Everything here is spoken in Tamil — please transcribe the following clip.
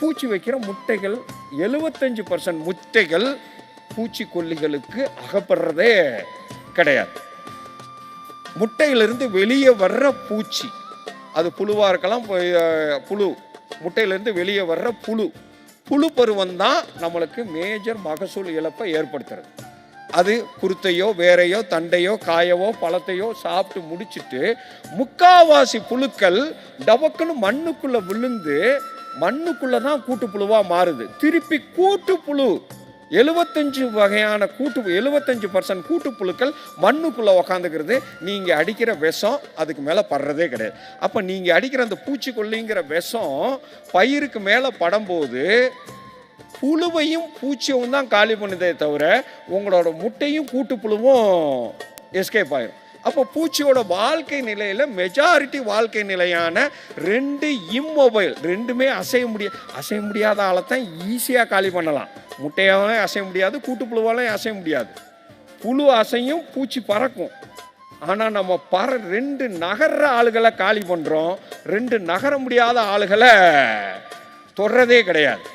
பூச்சி வைக்கிற முட்டைகள் எழுபத்தஞ்சு பர்சன்ட் முட்டைகள் பூச்சிக்கொல்லிகளுக்கு அகப்படுறதே கிடையாது. முட்டையிலிருந்து வெளியே வர்ற பூச்சி அது புழுவாக இருக்கலாம் புழு முட்டையிலிருந்து வெளியே வர்ற புழு புழு பருவம் தான் நம்மளுக்கு மேஜர் மகசூல் இழப்பை ஏற்படுத்துறது. அது குருத்தையோ வேரையோ தண்டையோ காயவோ பழத்தையோ சாப்பிட்டு முடிச்சிட்டு முக்காவாசி புழுக்கள் டபக்குன்னு மண்ணுக்குள்ளே விழுந்து மண்ணுக்குள்ள தான் கூட்டுப்புழுவாக மாறுது. திருப்பி கூட்டுப்புழு எழுபத்தஞ்சு வகையான கூட்டு எழுபத்தஞ்சு பர்சன்ட் கூட்டுப்புழுக்கள் மண்ணுக்குள்ளே உக்காந்துக்கிறது. நீங்கள் அடிக்கிற விஷம் அதுக்கு மேலே படுறதே கிடையாது. அப்போ நீங்கள் அடிக்கிற அந்த பூச்சிக்கொல்லிங்கிற விஷம் பயிருக்கு மேலே படும்போது புழுவையும் பூச்சியும் தான் காலி பண்ணுதே தவிர உங்களோட முட்டையும் கூட்டுப்புழுவும் எஸ்கேப் ஆயிரும். அப்போ பூச்சியோட வாழ்க்கை நிலையில் மெஜாரிட்டி வாழ்க்கை நிலையான ரெண்டு இம்மொபைல் ரெண்டுமே அசைய முடிய அசைய முடியாத ஆளை தான் ஈஸியாக காலி பண்ணலாம். முட்டையாலும் அசைய முடியாது கூட்டுப்புழுவாலையும் அசைய முடியாது. புழு அசையும் பூச்சி பறக்கும். ஆனால் நம்ம பற ரெண்டு நகர்ற ஆளுகளை காலி பண்ணுறோம் ரெண்டு நகர முடியாத ஆளுகளை தொடுறதே கிடையாது.